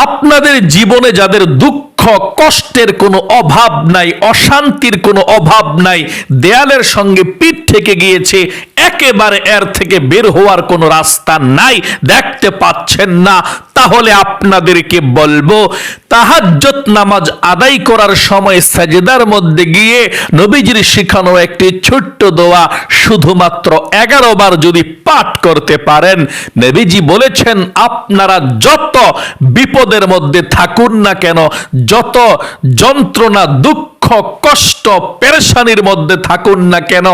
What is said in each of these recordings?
আপনাদের জীবনে যাদের দুঃখ কষ্টের কোনো অভাব নাই, অশান্তির কোনো অভাব নাই। দেয়ালের সঙ্গে পিঠ থেকে গিয়েছে, একেবারে এর থেকে বের হওয়ার কোনো রাস্তা নাই। দেখতে পাচ্ছেন না, তাহলে আপনাদেরকে বলব তাহাজ্জত নামাজ আদায় করার সময় সাজেদার মধ্যে গিয়ে নবীজির শিখানো একটি ছোট্ট দোয়া শুধুমাত্র এগারো বার যদি পাঠ করতে পারেন, নবীজি বলেছেন, আপনারা যত বিপদের মধ্যে থাকুন না কেন যত যন্ত্রণা, দুঃখ, কষ্ট, পেরেশানির মধ্যে থাকুন না কেন,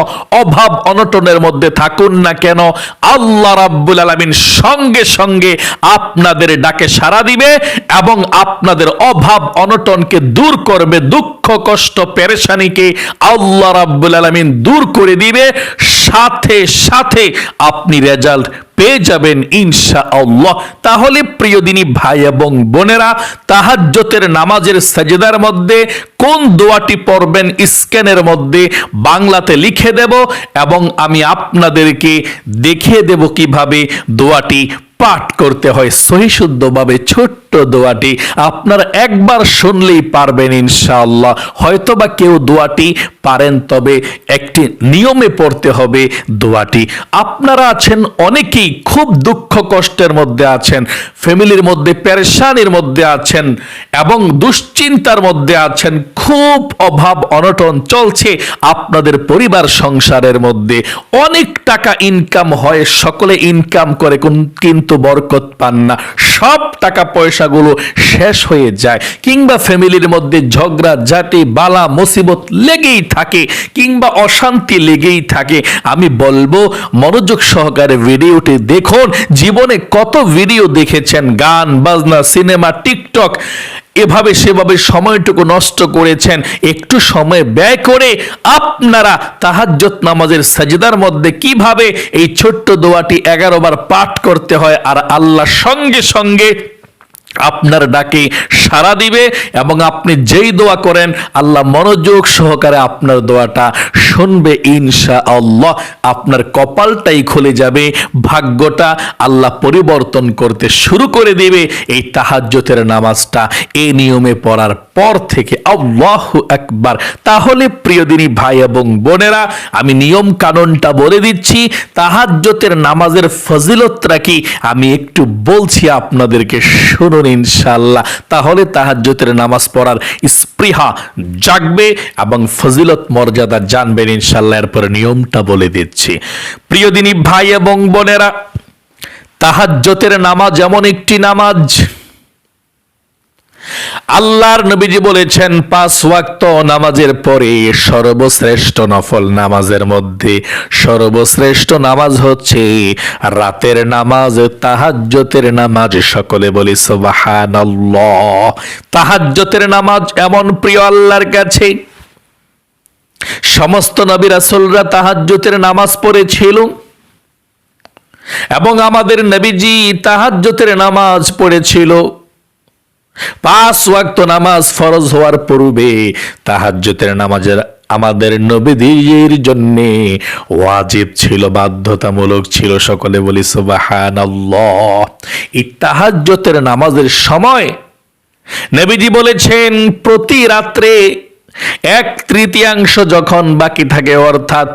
অভাব অনটনের মধ্যে থাকুন না কেন, আল্লাহ রাব্বুল আলামিন সঙ্গে সঙ্গে আপনাদের ডাকে সাড়া দিবে এবং আপনাদের অভাব অনটনকে দূর করবে, দুঃখ, কষ্ট, পেরেশানিকে আল্লাহ রাব্বুল আলামিন দূর করে দিবে। সাথে সাথে আপনি রেজাল্ট পেয়ে যাবেন ইনশা আল্লাহ তাহলে প্রিয় দিনী ভাই এবং বোনেরা তাহাজ্জতের নামাজের সাজেদার মধ্যে কোন দোয়াটি পড়বেন স্ক্যানের মধ্যে বাংলাতে লিখে দেব এবং আমি আপনাদেরকে দেখিয়ে দেব কীভাবে দোয়াটি পাঠ করতে হয় সহিশুদ্ধভাবে ছোট্ট দোয়াটি। আপনারা একবার শুনলেই পারবেন ইনশাআল্লাহ। হয়তোবা কেউ দোয়াটি পারেন, তবে একটি নিয়মে পড়তে হবে দোয়াটি। আপনারা আছেন, অনেকেই খুব দুঃখ কষ্টের মধ্যে আছেন, ফ্যামিলির মধ্যে, পেরেশানির মধ্যে আছেন এবং দুশ্চিন্তার মধ্যে আছেন। খুব অভাব, অনটন চলছে আপনাদের পরিবার সংসারের মধ্যে। অনেক টাকা ইনকাম হয়, সকলে ইনকাম করে কোন- কিন্তু বরকত পান না। সব টাকা পয়সাগুলো শেষ হয়ে যায়। কিংবা ফ্যামিলির মধ্যে ঝগড়া, ঝাঁটি, বালা, মুসিবত লেগেই থাকে, কিংবা অশান্তি লেগেই থাকে। আমি বলব, মনোযোগ সহকারে ভিডিওটি দেখুন। জীবনে কত ভিডিও দেখেছেন? গান, বাজনা, সিনেমা, টিকটক এভাবে সেভাবে সময়টুকু নষ্ট করেছেন। একটু সময় ব্যয় করে আপনারা তাহাজ্জত নামাজের সাজদার মধ্যে কীভাবে এই ছোট্ট দোয়াটি এগারো বার পাঠ করতে হয় আর আল্লাহ সঙ্গে সঙ্গে আপনার ডাকে সাড়া দিবে এবং আপনি যেই দোয়া করেন, আল্লাহ মনোযোগ সহকারে আপনার দোয়াটা শুনবে ইনশা আল্লাহ আপনার কপালটাই খুলে যাবে, ভাগ্যটা আল্লাহ পরিবর্তন করতে শুরু করে দিবে এই তাহাজ্জতের নামাজটা। এই নিয়মে পড়ার পর থেকে আল্লাহ একবার তাহলে প্রিয়দিনী ভাই এবং বোনেরা, আমি নিয়ম কানুনটা বলে দিচ্ছি তাহাজ্জতের নামাজের ফজিলতটা কি? আমি একটু বলছি আপনাদেরকে, শুনুন ইনশাল্লাহ তাহলে তাহাজ্জতের নামাজ পড়ার স্পৃহা জাগবে এবং ফজিলত মর্যাদা জানবেন ইনশাল্লাহ এরপরে নিয়মটা বলে দিচ্ছি। প্রিয় দিনী ভাই এবং বোনেরা তাহাজ্যতের নামাজ এমন একটি নামাজ আল্লাহর নবীজি বলেছেন, পাঁচ ওয়াক্ত নামাজের পরে সর্বশ্রেষ্ঠ নফল নামাজের মধ্যে। সর্বশ্রেষ্ঠ নামাজ হচ্ছে রাতের নামাজ তাহাজ্জতের নামাজ। সকলে বলি, সুবহানাল্লাহ। তাহাজ্জতের নামাজ এমন প্রিয় আল্লাহর কাছে। সমস্ত নবী রাসূলরা তাহাজ্জতের নামাজ পড়েছিল। এবং আমাদের নবীজি তাহাজ্জতের নামাজ পড়েছিল। পাঁচ ওয়াক্ত নামাজ ফরজ হওয়ার পূর্বে তাহাজ্জতের নামাজের আমাদের নবীদের জন্য ওয়াজিব ছিল, বাধ্যতামূলক ছিল সকলে বলি সুবহানাল্লাহ। এই তাহাজ্জতের নামাজের সময় নবীজি বলেছেন, প্রতি রাত্রে এক তৃতীয়াংশ যখন বাকি থাকে, অর্থাৎ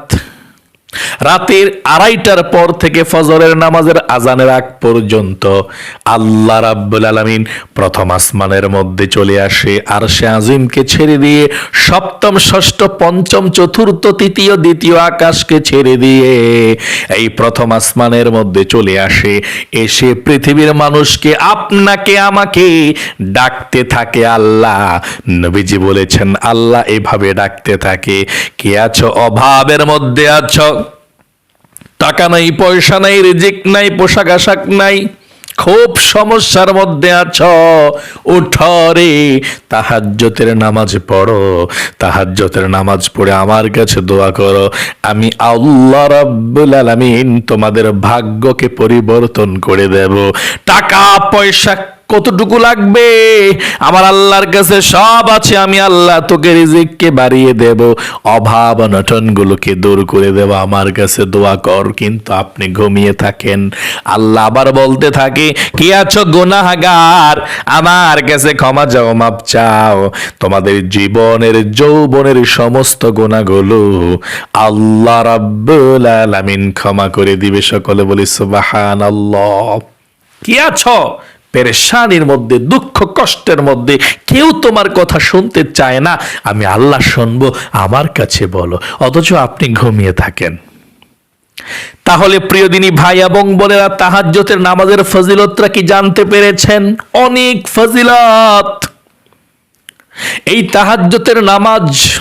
রাতের আড়াইটার পর থেকে ফজরের নামাজের আজানের আগ পর্যন্ত আল্লাহ রাব্বুল আলামিন প্রথম আসমানের মধ্যে চলে আসে আর সে আজিমকে ছেড়ে দিয়ে সপ্তম, ষষ্ঠ, পঞ্চম, চতুর্থ, তৃতীয়, দ্বিতীয় আকাশকে ছেড়ে দিয়ে এই প্রথম আসমানের মধ্যে চলে আসে। এসে পৃথিবীর মানুষকে আপনাকে, আমাকে ডাকতে থাকে আল্লাহ। নবীজি বলেছেন, আল্লাহ এভাবে ডাকতে থাকে। কে আছো? অভাবের মধ্যে আছো। টাকা নাই, পয়সা নাই, রিজিক নাই, পোশাক আশাক নাই, খুব সমস্যার মধ্যে আছ। উঠরে তাহাজ্জতের নামাজ পড়ো, তাহাজ্জতের নামাজ পড়ে আমার কাছে দোয়া করো। আমি আল্লাহ রাব্বুল আলামিন তোমাদের ভাগ্যকে পরিবর্তন করে দেব। টাকা, পয়সা কতটুকু লাগবে? আমার আল্লাহর কাছে সব আছে, আমি আল্লাহ তোকে রিজিককে বাড়িয়ে দেব। অভাব অনটন গুলোকে দূর করে দেব। আমার কাছে দোয়া কর, কিন্তু আপনি ঘুমিয়ে থাকেন। আল্লাহ আবার বলতে থাকে, কি আছো গুনাহগার? আমার কাছে ক্ষমা চাও মাপ চাও। তোমাদের জীবনের, যৌবনের সমস্ত গুণাগুলো আল্লাহ রাব্বুল আলামিন ক্ষমা করে দিবে। সকলে বলি, সুবহানাল্লাহ। কি আছো? পেরেশানির মধ্যে, দুঃখ কষ্টের মধ্যে কেউ তোমার কথা শুনতে চায় না। আমি আল্লাহ শুনব, আমার কাছে বলো। অথচ আপনি ঘুমিয়ে থাকেন। তাহলে প্রিয় দিনী ভাই এবং বোনেরা, তাহাজ্জতের নামাজের ফজিলতরা কি জানতে পেরেছেন? অনেক ফজিলত। এই তাহাজ্জতের নামাজ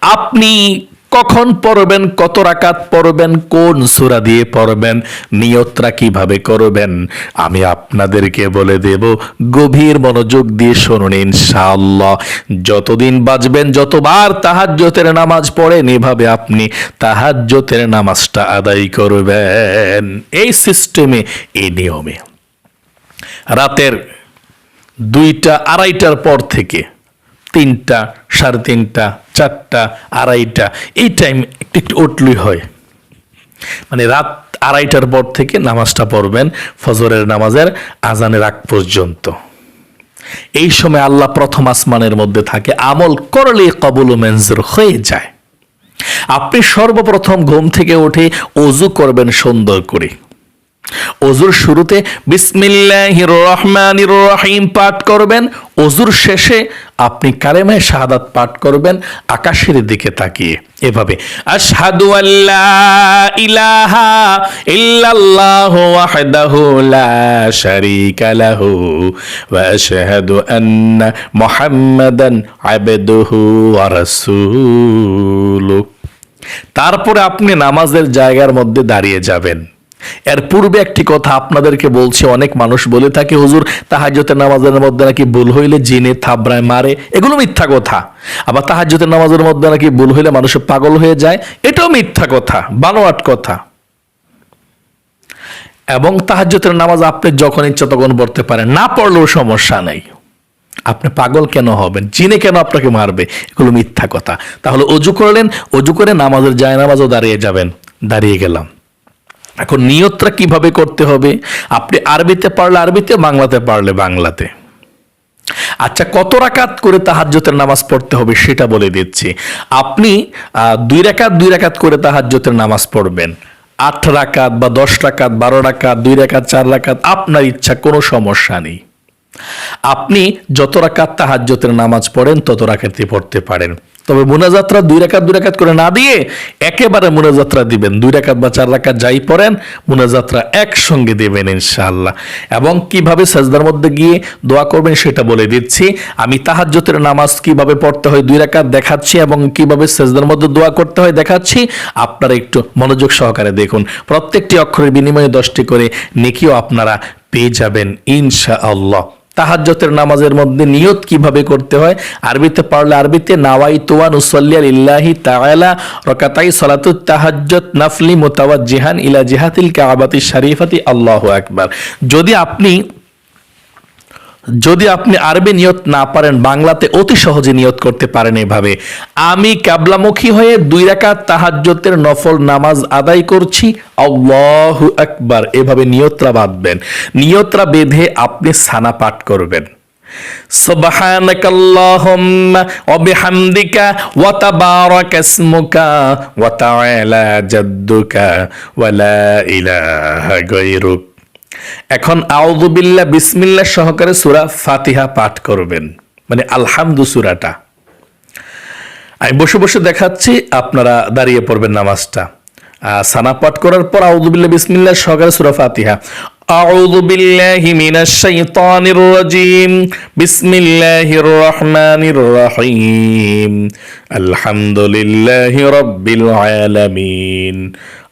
আপনি কখন পড়বেন, কত রাকাত পড়বেন, কোন সূরা দিয়ে পড়বেন নিয়তরা কীভাবে করবেন, আমি আপনাদেরকে বলে দেব, গভীর মনোযোগ দিয়ে শুনুন ইনশাআল্লাহ। যতদিন বাঁচবেন, যতবার তাহাজ্জতের নামাজ পড়েন, এভাবে আপনি তাহাজ্জতের নামাজটা আদায় করবেন। এই সিস্টেমে, এই নিয়মে। রাতের দুইটা, আড়াইটার পর থেকে তিনটা, সাড়ে তিনটা চারটা, আড়াইটা, এই টাইম একটু একটু উঠলই হয়। মানে রাত আড়াইটার পর থেকে নামাজটা পড়বেন, ফজরের নামাজের আজানের আগ পর্যন্ত। এই সময় আল্লাহ প্রথম আসমানের মধ্যে থাকে, আমল করলে কবুল মেনজুর হয়ে যায়। আপনি সর্বপ্রথম ঘুম থেকে উঠে অজু করবেন সুন্দর করে। অজুর শুরুতে বিসমিল্লাহির রহমানির রহিম পাঠ করবেন অজুর শেষে আপনি কালেমায় শাহাদাত পাঠ করবেন, আকাশের দিকে তাকিয়ে। এভাবে, আশহাদু আল্লা ইলাহা ইল্লাল্লাহু ওয়াহদাহু লা শারীকা লাহু ওয়া আশহাদু আন্না মুহাম্মাদান আবদুহু ওয়া রাসূলুহু। তারপরে আপনি নামাজের জায়গার মধ্যে দাঁড়িয়ে যাবেন। এর পূর্বে একটি কথা আপনাদেরকে বলছে, অনেক মানুষ বলে থাকে, হুজুর তাহাজ্জতের নামাজের মধ্যে নাকি ভুল হইলে জিনে থাবড়ায় মারে? এগুলো মিথ্যা কথা। আবার তাহাজ্জতের নামাজের মধ্যে নাকি ভুল হইলে মানুষ পাগল হয়ে যায়, এটাও মিথ্যা কথা, বানোয়াট কথা। এবং তাহাজ্জতের নামাজ আপনি যখন ইচ্ছা তখন পড়তে পারেন, না পড়লেও সমস্যা নেই। আপনি পাগল কেন হবেন? জিনে কেন আপনাকে মারবে? এগুলো মিথ্যা কথা। তাহলে অজু করলেন, অজু করে নামাজের যায় নামাজও দাঁড়িয়ে যাবেন। দাঁড়িয়ে গেলাম। এখন নিয়তটা কীভাবে করতে হবে? আপনি আরবিতে পারলে আরবিতে, বাংলাতে পারলে বাংলাতে। আচ্ছা কত রাকাত করে তাহাজ্জতের নামাজ পড়তে হবে সেটা বলে দিচ্ছি। আপনি দুই রাকাত দুই রাকাত করে তাহাজ্জতের নামাজ পড়বেন। আট রাকাত বা দশ রাকাত, বারো রাকাত, দুই রাকাত, চার রাকাত, আপনার ইচ্ছা, কোনো সমস্যা নেই। আপনি যত রাকাত তাহাজ্জতের নামাজ পড়েন, তত রাকাতই পড়তে পারেন। তবে মুনাজাত্রা দুই রাকাত দুই রাকাত করে না দিয়ে একেবারে মুনাজাত্রা দিবেন। দুই রাকাত বা চার রাকাত যাই পড়েন, মুনাজাত্রা একসঙ্গে দেবেন ইনশাআল্লাহ। এবং কীভাবে সাজদার মধ্যে গিয়ে দোয়া করবেন সেটা বলে দিচ্ছি। আমি তাহাজ্জতের নামাজ কীভাবে পড়তে হয় দুই রাকাত দেখাচ্ছি এবং কীভাবে সাজদার মধ্যে দোয়া করতে হয় দেখাচ্ছি। আপনারা একটু মনোযোগ সহকারে দেখুন। প্রত্যেকটি অক্ষরের বিনিময়ে দশটি করে নেকিও আপনারা পেয়ে যাবেন ইনশাআল্লাহ। তাহাজ্জতের নামাজের মধ্যে নিয়ত কীভাবে করতে হয়? আরবিতে পারলে আরবিতে, নাওয়াই তোয়ান উসল্লিয়াল ইল্লাহি তাআলা রকাতাই সালাতুত তাহাজ্জত নাফলি মুতাওয়াজ্জিহান ইলা জিহাতিল কাবাতি শরীফাতি আল্লাহু আকবার। যদি আপনি যদি আপনি আরবি নিয়ত না পারেন বাংলাতে অতি সহজে নিয়ত করতে পারেন এভাবে আমি কাবলামুখী হয়ে দুই রাকাত তাহাজ্জতের নফল নামাজ আদায় করছি আল্লাহু আকবার এভাবে নিয়তরা বাঁধবেন নিয়তরা বেঁধে আপনি সানা পাঠ করবেন سبحانك اللهم وبحمدك وتبارك اسمك وتعالى جدك ولا إله غيرك এখন আউযুবিল্লাহ বিসমিল্লাহ সহকারে সূরা ফাতিহা পাঠ করবেন মানে আলহামদু সূরাটা আমি বসে বসে দেখাচ্ছি আপনারা দাঁড়িয়ে পড়বেন নামাজটা আহ, সানা পাঠ করার পর আউযুবিল্লাহ বিসমিল্লাহ সহকারে সূরা ফাতিহা أعوذ بالله من الشيطان الرجيم بسم الله الرحمن الرحيم الحمد لله رب العالمين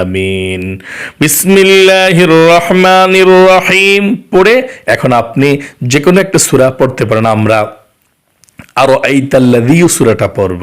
আমিন। বিসমিল্লাহির রহমানির রহিম পড়ে এখন আপনি যে কোনো একটা সুরা পড়তে পারেন, আমরা আরও আইতাল্লাদিও সুরাটা পড়ব।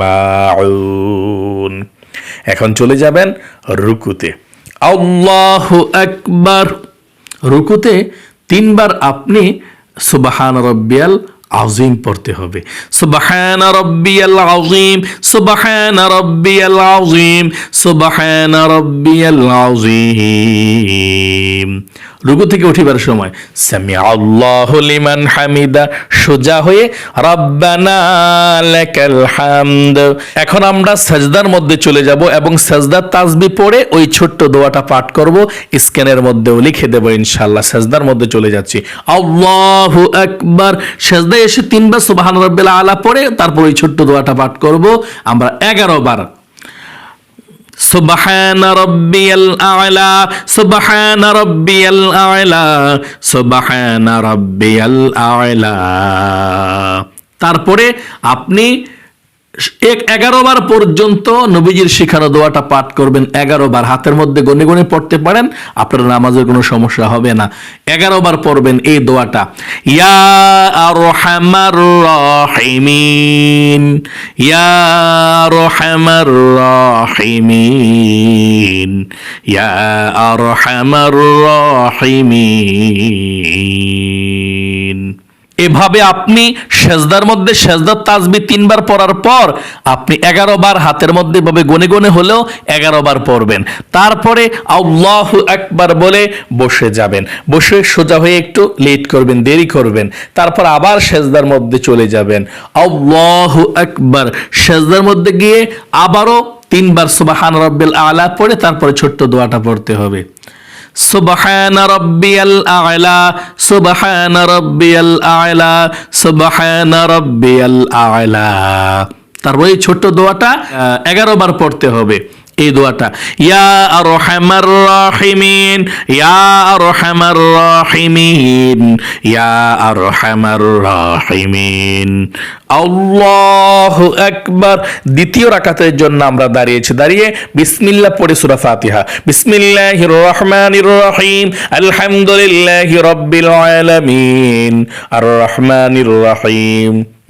মাউন এখন চলে যাবেন রুকুতে। আল্লাহ একবার রুকুতে তিনবার আপনি সুবাহান রব্বিয়াল আজিম পড়তে হবে। সুবাহান রব্বিয়াল আজিম সুবাহান রব্বিয়াল আজিম সুবাহান রব্বিয়াল আজিম রুকু থেকে উঠিবার সময় সামি হামিদা সোজা হয়ে, রব্বানা লাকাল হামদ এখন আমরা সাজদার মধ্যে চলে যাব এবং সাজদার তাসবি পড়ে ওই ছোট্ট দোয়াটা পাঠ করব, স্ক্যানের মধ্যেও লিখে দেবো, ইনশাআল্লাহ সাজদার মধ্যে চলে যাচ্ছি। আল্লাহু আকবার সাজদায় এসে তিনবার সুবহান আলা পড়ে, তারপর ওই ছোট্ট দোয়াটা পাঠ করব, আমরা এগারো বার সুবহান রব্বিয়াল আলা সুবহান রব্বিয়াল আলা সুবহান রব্বিয়াল আলা। তারপরে আপনি এক এগারো বার পর্যন্ত নবীজির শিখানো দোয়াটা পাঠ করবেন। এগারো বার হাতের মধ্যে গনে গনে পড়তে পারেন, আপনার নামাজের কোনো সমস্যা হবে না। এগারো বার পড়বেন এই দোয়াটা। ইয়া ইয়া ইয়া এভাবে আপনি সেজদার মধ্যে সেজদার তাজবি তিনবার পড়ার পর আপনি এগারো বার হাতের মধ্যে ভাবে গনে গনে হলেও এগারো বার পড়বেন। তারপরে আল্লাহ একবার বলে বসে যাবেন। বসে সোজা হয়ে একটু লেট করবেন, দেরি করবেন। তারপর আবার সেজদার মধ্যে চলে যাবেন। আল্লাহ একবার সেজদার মধ্যে গিয়ে আবারও তিনবার সুবাহান রব্বিল আলা পড়ে তারপরে ছোট্ট দোয়াটা পড়তে হবে। সুবহান রব্বিয়াল আ'লা, সুবহান রব্বিয়াল আ'লা, সুবহান রব্বিয়াল আ'লা। তারপর এই ছোট্ট দোয়াটা এগারো বার পড়তে হবে। এই দোয়াটা, ইয়া রহমার রাহিমিন, ইয়া রহমার রাহিমিন, ইয়া রহমার রাহিমিন। আল্লাহু একবার দ্বিতীয় রাকাতের জন্য আমরা দাঁড়িয়েছি। দাঁড়িয়ে বিসমিল্লাহ পড়ে সূরা ফাতিহা। বিসমিল্লাহির রহমানির রহিম। আলহামদুলিল্লাহি রাব্বিল আলামিন। আর রহমানির রহিম।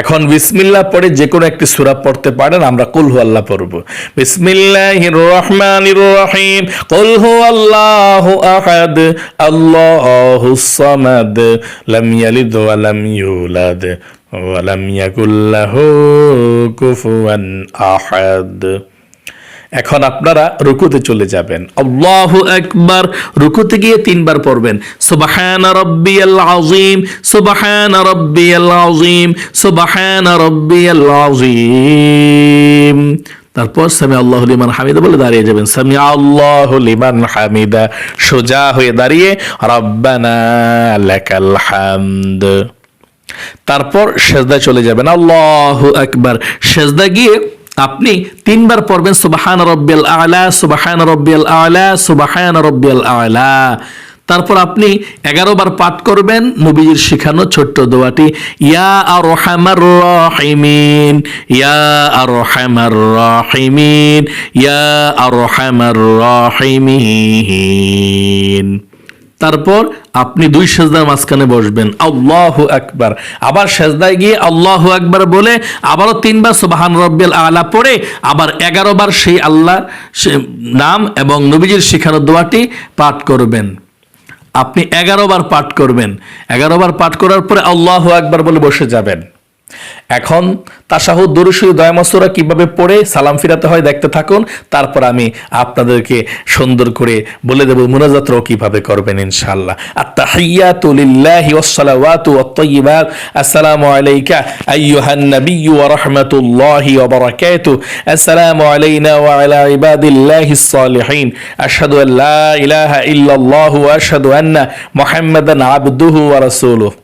এখন বিসমিল্লা পরে যে কোনো একটি সুরা পড়তে পারেন, আমরা কুল হু আল্লাহ পড়ব। বিসমিল্লাহির রহমানির রহিম কুল হু আল্লাহু আহাদ, আল্লাহু সামাদ, লাম ইয়ালিদ ওয়া লাম ইউলাদ, ওয়া লাম ইয়াকুল লাহু কুফুয়ান আহাদ। এখন আপনারা রুকুতে চলে যাবেন। আল্লাহ একবার রুকুতে গিয়ে তিনবার পড়বেন। সুবহান রাব্বিয়াল আযীম, সুবহান রাব্বিয়াল আযীম, সুবহান রাব্বিয়াল আযীম। তারপর সামি আল্লাহ লিমান হামিদা বলে দাঁড়িয়ে যাবেন। সামি আল্লাহ লিমান হামিদা, সোজা হয়ে দাঁড়িয়ে রব্বানা লাকাল হামদ। তারপর সেজদা চলে যাবেন। আল্লাহ একবার সেজদা গিয়ে আপনি তিনবার পড়বেন সুবাহান রব্বিয়াল আলা, সুবাহান রব্বিয়াল আলা, সুবাহান রব্বিয়াল আলা। তারপর আপনি এগারো বার পাঠ করবেন নবীজির শিখানো ছোট্ট দোয়াটি, ইয়া আর রহমার রহিমিন, ইয়া আর রহমার রহিমিন, ইয়া আর রহমার রহিমিন। তারপর আপনি দুই সেজদার মাঝখানে বসবেন। আল্লাহ আকবার। আবার সেজদায় গিয়ে আল্লাহ আকবার বলে আবারও তিনবার সুবাহান রব্বেল আলা পড়ে আবার এগারোবার সেই আল্লাহ নাম এবং নবীজির শিখানো দোয়াটি পাঠ করবেন। আপনি এগারো বার পাঠ করবেন। এগারো বার পাঠ করার পরে আল্লাহ আকবার বলে বসে যাবেন। এখন তাসাহুদ দরুসুই দয়ামসুরা কীভাবে পড়ে সালাম ফিরাতে হয় দেখতে থাকুন। তারপর আমি আপনাদেরকে সুন্দর করে বলে দেব মুনাজাতরাও কীভাবে করবেন ইনশাআল্লাহ। আত্তাহিয়াতু লিল্লাহি ওয়াসসালাওয়াতু ওয়াত-তাইয়্যিবাত আসসালামু আলাইকা আইয়ুহান নাবিয়্যু ওয়া রাহমাতুল্লাহি ওয়া বারাকাতুহু আসসালামু আলাইনা ওয়া আলা ইবাদিল্লাহিস সালিহিন। আশহাদু আল লা ইলাহা ইল্লাল্লাহু ওয়া আশহাদু আন্না মুহাম্মাদান আবদুহু ওয়া রাসূলুহু।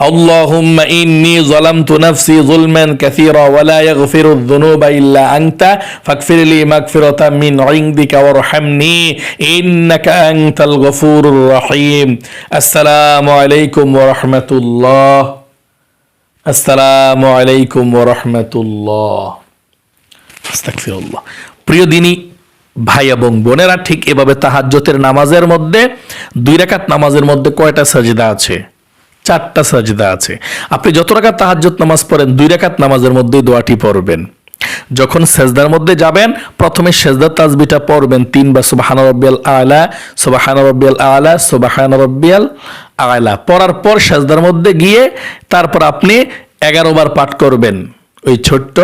اللهم إني ظلمت نفسي ظلما كثيرا ولا يغفر الذنوب إلا أنت فاغفر لي مغفرة من عندك وارحمني إنك أنت الغفور الرحيم السلام عليكم ورحمة الله السلام عليكم ورحمة الله আস্তাগফিরুল্লাহ প্রিয় দিনী ভাই এবং বোনেরা ঠিক এভাবে তাহাজ্জতের নামাজের মধ্যে দুই রাকাত নামাজের মধ্যে কয়টা সাজদা আছে চারটা সাজদা আছে। আপনি যত রাকাত তাহাজ্জত নামাজ পড়েন, দুই রাকাত নামাজের মধ্যেই দোয়াটি পড়বেন। যখন সেজদার মধ্যে যাবেন, প্রথমে সেজদার তাজবিটা পড়বেন তিনবার সুবাহান রব্বিয়াল আলা, সুবাহান রব্বিয়াল আলা, সুবাহান রব্বিয়াল আয়লা পড়ার পর সেজদার মধ্যে গিয়ে তারপর আপনি এগারো বার পাঠ করবেন। ওই ছোট্ট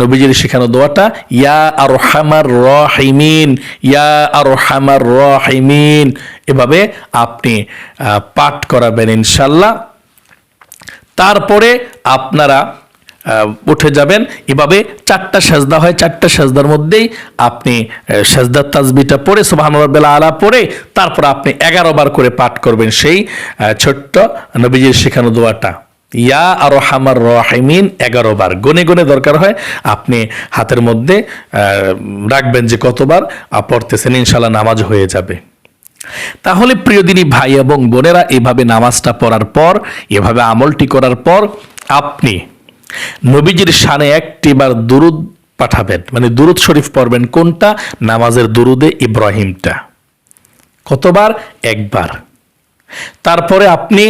নবীজির শেখানো দোয়াটা, ইয়া আর হামার রহিমিন, ইয়া আর হামার রহিমিন। এভাবে আপনি পাঠ করাবেন ইনশাল্লাহ। তারপরে আপনারা উঠে যাবেন। এভাবে চারটা সেজদা হয়, চারটা সেজদার মধ্যেই আপনি সেজদার তাজবিটা পড়ে সুবাহানুরাবেলা আলা পড়ে, তারপর আপনি এগারো বার করে পাঠ করবেন সেই ছোট্ট নবীজির শেখানো দোয়াটা। ইয়া আর হামার রহিমিন, এগারো বার। গনে গনে দরকার হয়, আপনি হাতের মধ্যে রাখবেন যে কতবার পড়তেছেন ইনশাল্লাহ নামাজ হয়ে যাবে। তাহলে প্রিয়দিনী ভাই এবং বোনেরা, এভাবে নামাজটা পড়ার পর, এভাবে আমলটি করার পর, আপনি নবীজির শানে একটিবার দুরুদ পাঠাবেন। মানে দুরুদ শরীফ পড়বেন কোনটা? নামাজের দুরুদে ইব্রাহিমটা। কতবার? একবার। তারপরে আপনি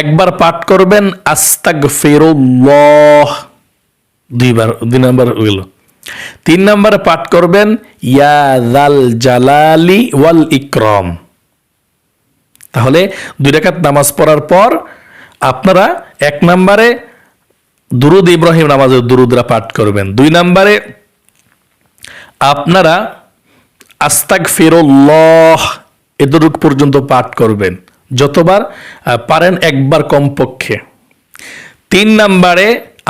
একবার পাঠ করবেন আস্তাক ফেরুল্লাহ দুইবার দুই নাম্বার হইল। তিন নম্বরে পাঠ করবেন ইয়াদাল জালালি ওয়াল ইকরম। তাহলে দুই রাকাত নামাজ পড়ার পর আপনারা এক নম্বরে দুরুদ ইব্রাহিম নামাজের দুরুদরা পাঠ করবেন। দুই নম্বরে আপনারা আস্তাক ফিরুল্লাহ এতটুক পর্যন্ত পাঠ করবেন। যতবার পারেন একবার কমপক্ষে। তিন নাম্বারে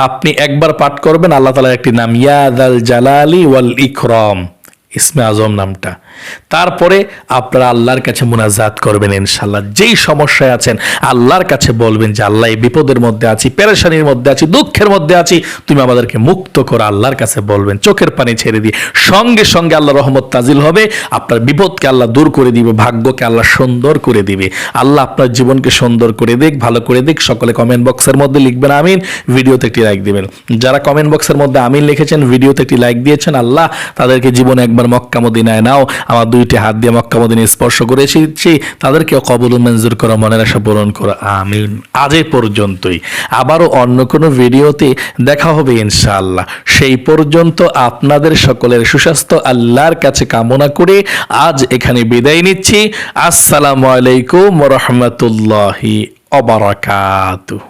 আপনি একবার পাঠ করবেন, আল্লাহ তালার একটি নাম ইয়াদ আল জালালি ওয়াল ইকরম ইসমে আজম নামটা। তারপরে আপনারা আল্লাহর কাছে মোনাজাত করবেন ইনশাল্লাহ যেই সমস্যায় আছেন, আল্লাহর কাছে বলবেন যে, আল্লাহ এই বিপদের মধ্যে আছি, পেরেশানির মধ্যে আছি, দুঃখের মধ্যে আছি। তুমি আমাদেরকে মুক্ত করো, আল্লাহর কাছে বলবেন। চোখের পানি ছেড়ে দিয়ে সঙ্গে সঙ্গে আল্লাহ রহমত তাজিল হবে। আপনার বিপদকে আল্লাহ দূর করে দিবে, ভাগ্যকে আল্লাহ সুন্দর করে দিবে। আল্লাহ আপনার জীবনকে সুন্দর করে দিক ভালো করে দিক সকলে কমেন্ট বক্সের মধ্যে লিখবেন, আমিন। ভিডিওতে একটি লাইক দিবেন। যারা কমেন্ট বক্সের মধ্যে আমিন লিখেছেন, ভিডিওতে একটি লাইক দিয়েছেন, আল্লাহ তাদেরকে জীবনে একবার মক্কা মদিনায় নাও। আমার দুইটি হাত দিয়ে মক্কা মদিনায় স্পর্শ করে এসেছি। তাদেরকে কবল মঞ্জুর করো, মনের আশা পূরণ করো। আমিন। আজ পর্যন্তই। আবারও অন্য কোনো ভিডিওতে দেখা হবে ইনশাআল্লাহ। সেই পর্যন্ত আপনাদের সকলের সুস্বাস্থ্য, আল্লাহর কাছে কামনা করে আজ এখানে বিদায় নিচ্ছি। আসসালামু আলাইকুম রহমতুল্লাহি অবরাকাতু